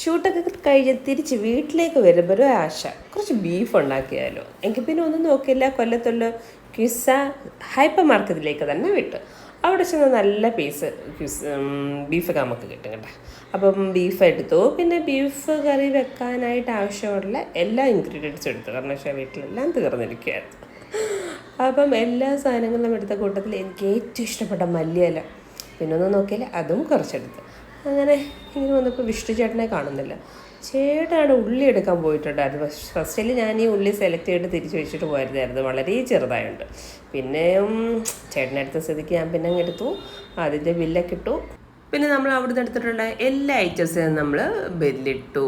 ഷൂട്ടൊക്കെ കഴിഞ്ഞ് തിരിച്ച് വീട്ടിലേക്ക് വരുമ്പോൾ ആശ. കുറച്ച് ബീഫ് ഉണ്ടാക്കിയാലോ. എങ്കിൽ പിന്നെ ഒന്നും നോക്കില്ല. കൊല്ലത്തുള്ള ക്യുസ ഹൈപ്പർ മാർക്കറ്റിലേക്ക് തന്നെ വിട്ടു. അവിടെ ചെന്ന് നല്ല പീസ് ക്യുസ് ബീഫൊക്കെ നമുക്ക് കിട്ടും കേട്ടോ. അപ്പം ബീഫ് എടുത്തു. പിന്നെ ബീഫ് കറി വെക്കാനായിട്ട് ആവശ്യമുള്ള എല്ലാ ഇൻഗ്രീഡിയൻസും എടുത്തു. കാരണം വെച്ചാൽ വീട്ടിലെല്ലാം തീർന്നിരിക്കുകയായിരുന്നു. അപ്പം എല്ലാ സാധനങ്ങളും എടുത്ത കൂട്ടത്തിൽ എനിക്ക് ഏറ്റവും ഇഷ്ടപ്പെട്ട മല്ലിയല. പിന്നെ ഒന്ന് നോക്കിയില്ല. അതും കുറച്ചെടുത്ത്. അങ്ങനെ ഇങ്ങനെ വന്നപ്പോൾ വിഷ്ണു ചേട്ടനെ കാണുന്നില്ല. ചേട്ടനാണ് ഉള്ളി എടുക്കാൻ പോയിട്ടുണ്ടായിരുന്നു ഫസ്റ്റിൽ ഞാൻ ഈ ഉള്ളി സെലക്ട് ചെയ്തിട്ട് തിരിച്ചു വെച്ചിട്ട് പോയിരുന്നായിരുന്നു. വളരെ ചെറുതായുണ്ട്. പിന്നെയും ഉം, ചേട്ടനെടുത്ത സ്ഥിതിക്ക് ഞാൻ പിന്നെ അങ്ങ് എടുത്തു. അതിന്റെ ബില്ലൊക്കെ ഇട്ടു. പിന്നെ നമ്മൾ അവിടുന്ന് എടുത്തിട്ടുള്ള എല്ലാ ഐറ്റംസിനും നമ്മൾ ബെല്ലിട്ടു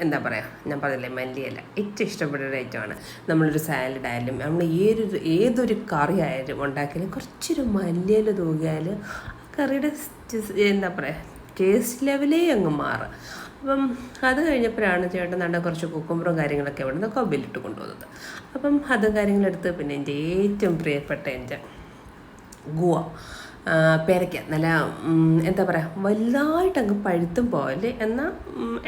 എന്താ പറയുക ഞാൻ പറഞ്ഞില്ലേ മല്ലിയല്ല ഏറ്റവും ഇഷ്ടപ്പെട്ട ഒരു ഐറ്റമാണ് നമ്മളൊരു സാലഡ് ആയാലും നമ്മൾ ഏതൊരു ഏതൊരു കറി ആയാലും ഉണ്ടാക്കിയാലും കുറച്ചൊരു മല്ലിയില തൂകിയാൽ ആ കറിയുടെ എന്താ പറയുക ടേസ്റ്റ് ലെവലേ അങ്ങ് മാറുക അപ്പം അത് കഴിഞ്ഞപ്പോഴാണ് ചേട്ടൻ നല്ല കുറച്ച് കുക്കുമ്പറും കാര്യങ്ങളൊക്കെ ഇവിടെ നിന്ന് കൊബിലിട്ട് കൊണ്ടുവന്നത്. അപ്പം അതും കാര്യങ്ങളെടുത്ത് പിന്നെ എന്റെ ഏറ്റവും പ്രിയപ്പെട്ട എന്റെ ഗുവ. പേരയ്ക്ക. നല്ല എന്താ പറയുക വലുതായിട്ട് അങ്ങ് പഴുത്തും പോലെ എന്നാൽ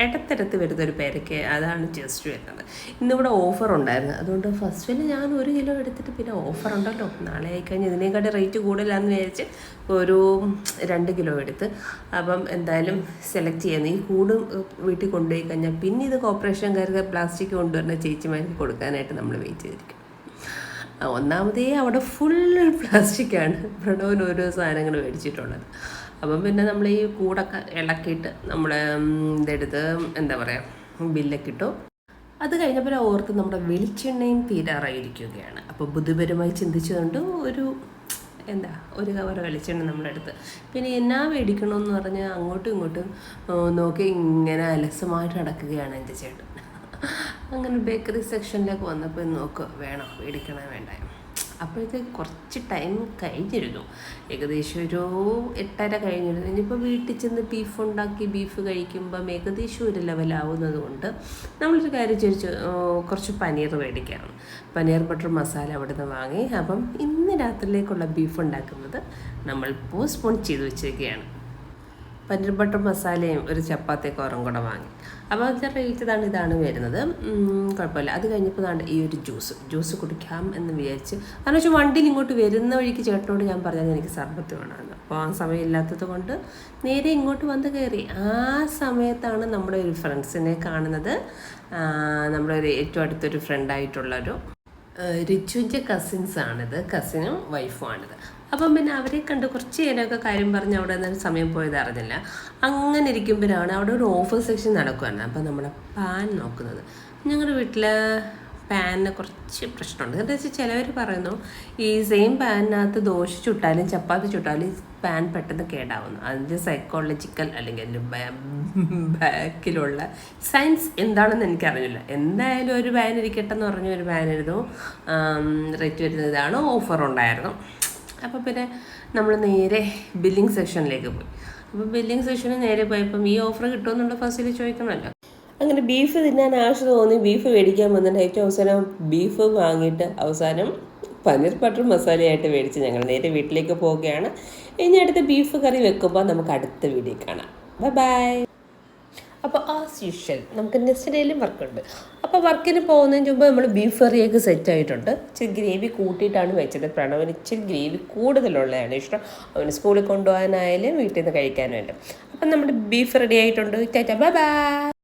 ഇടത്തിടത്ത് വരുന്ന ഒരു പേരയ്ക്ക അതാണ് ജസ്റ്റ് വരുന്നത്. ഇന്നിവിടെ ഓഫർ ഉണ്ടായിരുന്നു. അതുകൊണ്ട് ഫസ്റ്റിൽ ഞാൻ ഒരു കിലോ എടുത്തിട്ട് പിന്നെ ഓഫർ ഉണ്ടല്ലോ. നാളെ ആയിക്കഴിഞ്ഞ് ഇതിനേക്കാട്ടി റേറ്റ് കൂടുതലാണെന്ന് വിചാരിച്ച് ഒരു രണ്ട് കിലോ എടുത്ത്. അപ്പം എന്തായാലും സെലക്ട് ചെയ്യുന്നത് ഈ കൂടും വീട്ടിൽ കൊണ്ടുപോയി കഴിഞ്ഞാൽ പിന്നെ ഇത് കോർപ്പറേഷൻകാർക്ക് പ്ലാസ്റ്റിക് കൊണ്ടുവരുന്ന ചേച്ചിമാർക്ക് കൊടുക്കാനായിട്ട് നമ്മൾ വെയിറ്റ് ചെയ്തിരിക്കും. ഒന്നാമതേ അവിടെ ഫുൾ പ്ലാസ്റ്റിക്കാണ് പ്രണവന് ഓരോ സാധനങ്ങൾ മേടിച്ചിട്ടുള്ളത്. അപ്പം പിന്നെ നമ്മൾ ഈ കൂടൊക്കെ ഇളക്കിയിട്ട് നമ്മൾ ഇതെടുത്ത് എന്താ പറയുക ബില്ലൊക്കെ ഇട്ടു. അത് കഴിഞ്ഞപ്പോൾ ഓർത്ത് നമ്മുടെ വെളിച്ചെണ്ണയും തീരാറായിരിക്കുകയാണ്. അപ്പോൾ ബുദ്ധിപരമായി ചിന്തിച്ചുകൊണ്ട് ഒരു എന്താ ഒരു കവർ വെളിച്ചെണ്ണ നമ്മളെടുത്ത്. പിന്നെ എന്നാ മേടിക്കണമെന്ന് പറഞ്ഞാൽ അങ്ങോട്ടും ഇങ്ങോട്ടും നോക്കി ഇങ്ങനെ അലസമായിട്ട് നടക്കുകയാണ് എന്റെ ചേട്ടൻ. അങ്ങനെ ബേക്കറി സെക്ഷനിലേക്ക് വന്നപ്പോൾ നോക്കുക വേണം? മേടിക്കണേ? വേണ്ട അപ്പോഴത്തേക്ക് കുറച്ച് ടൈം കഴിഞ്ഞിരുന്നു. ഏകദേശം ഒരു എട്ടര കഴിഞ്ഞിരുന്നു. ഇനിയിപ്പോൾ വീട്ടിൽ ചെന്ന് ബീഫ് ഉണ്ടാക്കി ബീഫ് കഴിക്കുമ്പം ഏകദേശം ഒരു ലെവലാവുന്നത് കൊണ്ട് നമ്മളൊരു കാര്യം ചോദിച്ചു കുറച്ച് പനീർ മേടിക്കാണ്. പനീർ ബട്ടർ മസാല അവിടെ നിന്ന് വാങ്ങി. അപ്പം ഇന്ന് രാത്രിയിലേക്കുള്ള ബീഫ് ഉണ്ടാക്കുന്നത് നമ്മൾ പോസ്റ്റ്പോൺ ചെയ്ത് വെച്ചിരിക്കുകയാണ്. പനീർ ബട്ടർ മസാലയും ഒരു ചപ്പാത്തി കോറും കൂടെ വാങ്ങി. അപ്പോൾ അതിന്റെ റേറ്റ് ഇതാണ് ഇതാണ് വരുന്നത്. കുഴപ്പമില്ല. അത് കഴിഞ്ഞപ്പോൾ ഇതാണ് ഈ ഒരു ജ്യൂസ് ജ്യൂസ് കുടിക്കാം എന്ന് വിചാരിച്ച്. കാരണം വെച്ചാൽ വണ്ടിയിൽ ഇങ്ങോട്ട് വരുന്ന വഴിക്ക് ചേട്ടനോട് ഞാൻ പറഞ്ഞത് എനിക്ക് സർബത്ത് വേണമെന്ന് അപ്പോൾ ആ സമയമില്ലാത്തത് കൊണ്ട് നേരെ ഇങ്ങോട്ട് വന്ന് കയറി ആ സമയത്താണ് നമ്മുടെ ഒരു ഫ്രണ്ട്സിനെ കാണുന്നത്. നമ്മുടെ ഒരു ഏറ്റവും അടുത്തൊരു ഫ്രണ്ടായിട്ടുള്ളൊരു റിച്ചുവിന്റെ കസിൻസ് ആണിത്. കസിനും വൈഫും ആണിത്. അപ്പം പിന്നെ അവരെ കണ്ട് കുറച്ച് നേരമൊക്കെ കാര്യം പറഞ്ഞ് അവിടെ നിന്ന് സമയം പോയത് അറിഞ്ഞില്ല. അങ്ങനെ ഇരിക്കുമ്പോഴാണ് അവിടെ ഒരു ഓഫർ സെക്ഷൻ നടക്കുകയാണ് അപ്പം നമ്മുടെ പാൻ നോക്കുന്നത്. ഞങ്ങളുടെ വീട്ടിൽ പാനിന് കുറച്ച് പ്രശ്നമുണ്ട്. എന്താ വെച്ചാൽ ചിലവർ പറയുന്നു ഈ സെയിം പാനിനകത്ത് ദോശ ചുട്ടാലും ചപ്പാത്തി ചുട്ടാലും പാൻ പെട്ടെന്ന് കേടാവുന്നു. അതിന്റെ സൈക്കോളജിക്കൽ അല്ലെങ്കിൽ അതിന്റെ ബാക്കിലുള്ള സയൻസ് എന്താണെന്ന് എനിക്കറിയില്ല എന്തായാലും ഒരു പാൻ ഇരിക്കട്ടെ എന്ന് പറഞ്ഞ ഒരു പാനായിരുന്നു റേറ്റ് വരുന്നത് ഇതാണ്. ഓഫർ ഉണ്ടായിരുന്നു. അപ്പോൾ പിന്നെ നമ്മൾ നേരെ ബില്ലിംഗ് സെക്ഷനിലേക്ക് പോയി. അപ്പോൾ ബില്ലിംഗ് സെക്ഷനിൽ നേരെ പോയപ്പം ഈ ഓഫർ കിട്ടുമെന്നുള്ള ഫസ്റ്റിൽ ചോദിക്കണമല്ലോ. അങ്ങനെ ബീഫ് തിന്നാൻ ആവശ്യം തോന്നി ബീഫ് മേടിക്കാൻ വന്നിട്ട് ഏറ്റവും അവസാനം ബീഫ് വാങ്ങിയിട്ട് അവസാനം പനീർ ബട്ടർ മസാലയായിട്ട് മേടിച്ച് ഞങ്ങൾ നേരെ വീട്ടിലേക്ക് പോവുകയാണ്. ഇനി അടുത്ത ബീഫ് കറി വെക്കുമ്പോൾ നമുക്ക് അടുത്ത വീഡിയോ കാണാം. ബൈ ബൈ അപ്പോൾ ആസ് യൂഷ്വൽ നമുക്ക് നെക്സ്റ്റ് ഡേയിലും വർക്കുണ്ട് അപ്പോൾ വർക്കിന് പോകുന്നതിന് മുമ്പ് നമ്മൾ ബീഫ് കറിയൊക്കെ സെറ്റ് ആയിട്ടുണ്ട്. ഇച്ചിരി ഗ്രേവി കൂട്ടിയിട്ടാണ് വെച്ചത്. പ്രണവന് ഇച്ചിരി ഗ്രേവി കൂടുതലുള്ളതാണ് ഇഷ്ടം. അവന് സ്കൂളിൽ കൊണ്ടുപോകാനായാലും വീട്ടിൽ നിന്ന് കഴിക്കാനായാലും. അപ്പം നമ്മുടെ ബീഫ് റെഡി ആയിട്ടുണ്ട്. ബൈ